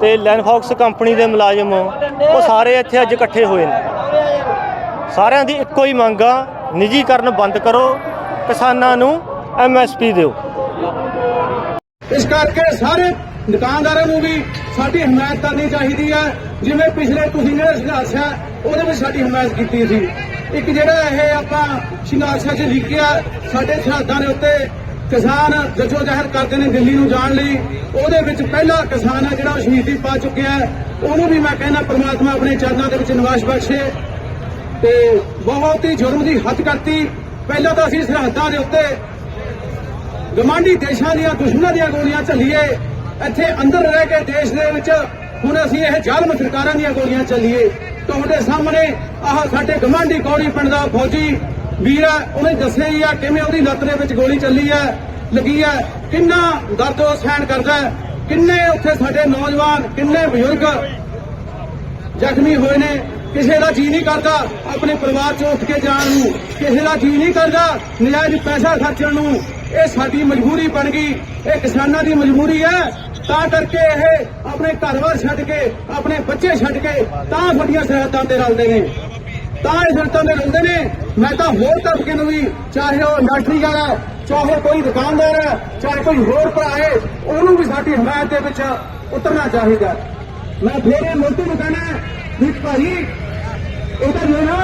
Speaker 9: ਤੇ ਲੈਨਫੌਕਸ ਕੰਪਨੀ ਦੇ ਮੁਲਾਜ਼ਮ ਉਹ ਸਾਰੇ ਇੱਥੇ ਅੱਜ ਇਕੱਠੇ ਹੋਏ ਨੇ। ਸਾਰਿਆਂ ਦੀ ਇੱਕੋ ਹੀ ਮੰਗ ਆ, ਨਿੱਜੀਕਰਨ ਬੰਦ ਕਰੋ, ਕਿਸਾਨਾਂ ਨੂੰ ਐਮਐਸਪੀ ਦਿਓ।
Speaker 3: ਇਸ ਕਰਕੇ ਸਾਰੇ ਦੁਕਾਨਦਾਰਾਂ ਨੂੰ ਵੀ ਸਾਡੀ ਹਮਾਇਤ ਕਰਨੀ ਚਾਹੀਦੀ ਹੈ ਜਿਵੇਂ ਪਿਛਲੇ ਤੁਸੀਂ ਜਿਹੜਾ ਸੰਘਰਸ਼ ਹੈ ਉਹਦੇ ਵਿੱਚ ਸਾਡੀ ਹਮਾਇਤ ਕੀਤੀ ਸੀ। ਇੱਕ ਜਿਹੜਾ ਇਹ ਆਪਾਂ ਸੰਘਰਸ਼ਾਂ 'ਚ ਲਿਖਿਆ, ਸਾਡੇ ਸਰਹੱਦਾਂ ਦੇ ਉੱਤੇ ਕਿਸਾਨ ਜੱਜੋ ਜ਼ਾਹਿਰ ਕਰਦੇ ਨੇ ਦਿੱਲੀ ਨੂੰ ਜਾਣ ਲਈ। ਉਹਦੇ ਵਿੱਚ ਪਹਿਲਾ ਕਿਸਾਨ ਹੈ ਜਿਹੜਾ ਉਹ ਸ਼ਹੀਦੀ ਪਾ ਚੁੱਕਿਆ ਹੈ। ਉਹਨੂੰ ਵੀ ਮੈਂ ਕਹਿੰਦਾ ਪ੍ਰਮਾਤਮਾ ਆਪਣੇ ਚਰਨਾਂ ਦੇ ਵਿੱਚ ਨਿਵਾਸ ਬਖਸ਼ੇ। ਤੇ ਬਹੁਤ ਹੀ ਜੁਰਮ ਦੀ ਹੱਦ ਕਰਤੀ। ਪਹਿਲਾਂ ਤਾਂ ਅਸੀਂ ਸਰਹੱਦਾਂ ਦੇ ਉੱਤੇ ਗਮਾਂਡੀ ਦੇਸ਼ਾਂ ਦੀਆਂ ਦੁਸ਼ਮਣਾਂ ਦੀਆਂ ਗੋਲੀਆਂ ਝੱਲੀਏ। ਇੱਥੇ ਅੰਦਰ ਰਹਿ ਕੇ ਦੇਸ਼ ਦੇ ਵਿੱਚ ਹੁਣ ਅਸੀਂ ਇਹ ਜ਼ਾਲਮ ਸਰਕਾਰਾਂ ਦੀਆਂ ਗੋਲੀਆਂ ਚੱਲੀਏ ਤੁਹਾਡੇ ਸਾਹਮਣੇ ਆਹ ਸਾਡੇ ਗਮਾਂਡੀ ਕੌੜੀ ਪਿੰਡ ਦਾ ਫੌਜੀ ਵੀਰ ਹੈ, ਉਹਨੇ ਦੱਸਿਆ ਹੀ ਆ ਕਿਵੇਂ ਉਹਦੀ ਲੱਤ ਦੇ ਵਿੱਚ ਗੋਲੀ ਚੱਲੀ ਹੈ, ਲੱਗੀ ਹੈ, ਕਿੰਨਾ ਦਰਦ ਉਹ ਸਹਿਣ ਕਰਦਾ ਹੈ, ਕਿੰਨੇ ਉੱਥੇ ਸਾਡੇ ਨੌਜਵਾਨ, ਕਿੰਨੇ ਬਜ਼ੁਰਗ ਜ਼ਖਮੀ ਹੋਏ ਨੇ, ਕਿਸੇ ਦਾ ਜੀ ਨਹੀਂ ਕਰਦਾ ਆਪਣੇ ਪਰਿਵਾਰ ਚੋਂ ਉੱਠ ਕੇ ਜਾਣ ਨੂੰ, ਕਿਸੇ ਦਾ ਜੀ ਨਹੀਂ ਕਰਦਾ ਨਜਾਇਜ਼ ਪੈਸਾ ਖਰਚਣ ਨੂੰ। ਇਹ ਸਾਡੀ ਮਜਬੂਰੀ ਬਣ ਗਈ, ਇਹ ਕਿਸਾਨਾਂ ਦੀ ਮਜਬੂਰੀ ਹੈ, ਤਾਂ ਕਰਕੇ ਇਹ ਆਪਣੇ ਘਰ-ਬਾਰ ਛੱਡ ਕੇ, ਆਪਣੇ ਬੱਚੇ ਛੱਡ ਕੇ, ਤਾਂ ਸਾਡੀਆਂ ਸਰਹੱਦਾਂ ਤੇ ਰਲਦੇ ਨੇ। ਤਾਂ ਇਹ ਸਰਹੱਦਾਂ ਤੇ ਰਹਿੰਦੇ ਨੇ। ਮੈਂ ਤਾਂ ਹੋਰ ਤਬਕੇ ਨੂੰ ਵੀ ਚਾਹੇ ਉਹ ਇੰਡਸਟਰੀ ਵਾਲਾ ਚਾਹੇ ਕੋਈ ਦੁਕਾਨਦਾਰ ਹੈ, ਚਾਹੇ ਕੋਈ ਹੋਰ ਭਰਾ ਹੈ, ਉਹਨੂੰ ਵੀ ਸਾਡੀ ਹਮਾਇਤ ਦੇ ਵਿੱਚ ਉਤਰਨਾ ਚਾਹੀਦਾ ਮੈਂ ਫੇਰ ਇਹ ਮੋਦੀ ਨੂੰ ਕਹਿਣਾ ਵੀ ਭਾਈ ਇਹ ਤਾਂ ਨਾ,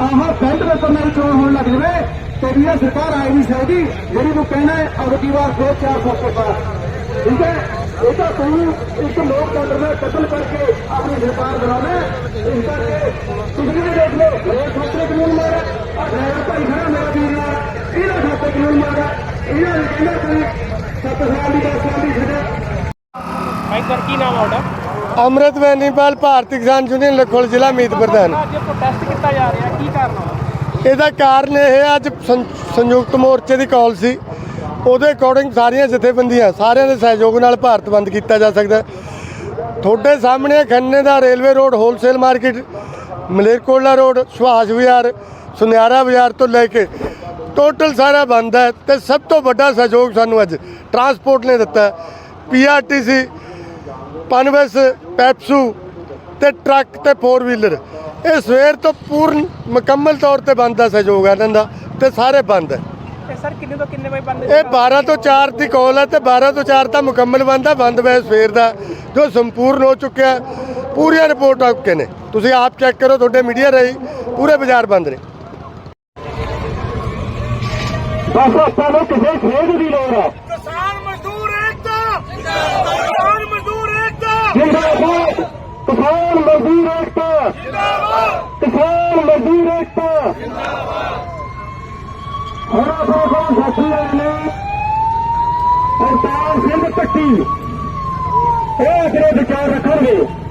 Speaker 3: ਆਹ ਬੈਂਡ ਦੇ ਉੱਪਰ ਮੇਰੀ ਚੋਣ ਹੋਣ ਲੱਗ ਜਵੇ ਤੇਰੀ ਇਹ ਸਰਕਾਰ ਆਈ ਨਹੀਂ ਸਕਦੀ। ਜਿਹੜੀ ਨੂੰ ਕਹਿਣਾ ਹੈ ਅਗਲੀ ਵਾਰ ਫੇਰ ਚਾਰ ਸੌ ਕੇ ਠੀਕ ਹੈ? ਇਹ ਤਾਂ ਤੂੰ ਇੱਕ ਲੋਕ ਤੰਤਰ ਦਾ ਕਤਲ ਕਰਕੇ ਆਪਣੀ ਸਰਕਾਰ ਬਣਾਉਣਾ। ਇਸ ਕਰਕੇ ਤੁਸੀਂ ਵੀ ਦੇਖ ਲਓ ਇਹ ਖਾਤੇ ਕਾਨੂੰਨ ਮਾਰਾ ਆ ਡਰਾਈਵਰ ਭਾਈ ਖੜਾ ਮੇਰਾ ਵੀਰ ਨਾਲ ਇਹਦਾ ਖਾਤੇ ਕਾਨੂੰਨ ਮਾਰਾ ਇਹਨਾਂ ਨੇ ਕਹਿੰਦਾ ਕੋਈ 7 ਸਾਲ ਦੀ 10 ਸਾਲ ਦੀ ਸਜ਼ਾ
Speaker 4: ਭਾਈ ਸਰ ਕੀ ਨਾਮ ਤੁਹਾਡਾ?
Speaker 10: ਅੰਮ੍ਰਿਤ ਵੈਨੀਪਾਲ ਭਾਰਤੀ ਕਿਸਾਨ ਯੂਨੀਅਨ ਲਖੋਲ ਜ਼ਿਲ੍ਹਾ ਮੀਤ ਪ੍ਰਧਾਨ
Speaker 4: ਅੱਜ ਪ੍ਰੋਟੈਸਟ ਕੀਤਾ ਜਾ ਰਿਹਾ ਕੀ ਕਾਰਨ ਹੈ
Speaker 10: ਇਹਦਾ ਕਾਰਨ ਇਹ ਹੈ ਅੱਜ ਸੰ- ਸੰਯੁਕਤ ਮੋਰਚੇ ਦੀ ਕਾਲ ਸੀ। ਉਹਦੇ ਅਕੋਰਡਿੰਗ ਸਾਰੀਆਂ ਜਥੇਬੰਦੀਆਂ, ਸਾਰਿਆਂ ਦੇ ਸਹਿਯੋਗ ਨਾਲ ਭਾਰਤ ਬੰਦ ਕੀਤਾ ਜਾ ਸਕਦਾ ਤੁਹਾਡੇ ਸਾਹਮਣੇ ਖੰਨੇ ਦਾ railway road wholesale market Malerkotla road Subhash ਬਾਜ਼ਾਰ, ਸੁਨਿਆਰਾ ਬਾਜ਼ਾਰ ਤੋਂ ਲੈ ਕੇ ਟੋਟਲ ਸਾਰਾ ਬੰਦ ਹੈ ਤੇ ਸਭ ਤੋਂ ਵੱਡਾ ਸਹਿਯੋਗ ਸਾਨੂੰ ਅੱਜ ਟਰਾਂਸਪੋਰਟ ਨੇ ਦਿੱਤਾ ਪੀਆਰਟੀਸੀ ਪਨਬਸ ਪੈਪਸੂ ਤੇ ਟਰੱਕ ਤੇ 4 ਵੀਲਰ ਇਹ ਸਵੇਰ ਤੋਂ ਪੂਰਨ ਮੁਕੰਮਲ ਤੌਰ ਤੇ ਬੰਦ ਦਾ ਸਹਿਯੋਗ ਹੈ ਇਹਨਾਂ ਦਾ ਤੇ ਸਾਰੇ ਬੰਦ ਹੈ।
Speaker 4: ਤੇ ਸਰ ਕਿੰਨੇ ਤੋਂ ਕਿੰਨੇ ਵਜੇ ਬੰਦ
Speaker 10: ਇਹ 12 ਤੋਂ 4 ਦੀ ਕਾਲ ਹੈ ਤੇ 12 ਤੋਂ 4 ਤਾਂ ਮੁਕੰਮਲ ਬੰਦ ਹੈ ਬੰਦ ਵੈ ਸਵੇਰ ਦਾ। ਜੋ ਸੰਪੂਰਨ ਹੋ ਚੁੱਕਿਆ। ਪੂਰੀਆਂ ਰਿਪੋਰਟ ਓਕੇ ਨੇ। ਤੁਸੀਂ ਆਪ ਚੈੱਕ ਕਰੋ ਤੁਹਾਡੇ ਮੀਡੀਆ ਰਹੀ ਪੂਰੇ ਬਾਜ਼ਾਰ ਬੰਦ ਨੇ।
Speaker 3: ਬਸ ਆਪਾਂ ਨੂੰ ਕਿਸੇ ਖੇਡ ਦੀ ਲੋੜ ਹੈ।
Speaker 2: ਕਿਸਾਨ ਮਜ਼ਦੂਰ ਏਕਤਾ! ਕਿਸਾਨ ਮਜ਼ਦੂਰ
Speaker 1: ਜਿੰਦਾਬਾਦ! ਕਿਸਾਨ ਮਜ਼ਦੂਰ ਏਕਤਾ! ਜਿੰਦਾਬਾਦ! ਕਿਸਾਨ ਮਜ਼ਦੂਰ ਏਕਤਾ! ਜਿੰਦਾਬਾਦ ਹੁਣ ਆਪਣੇ ਕੋਲ ਸਾਥੀ ਨੇ। ਅਵਤਾਰ ਸਿੰਘ ਪੱਟੀ। ਇਹ ਆਪਣੇ ਵਿਚਾਰ ਰੱਖਣਗੇ।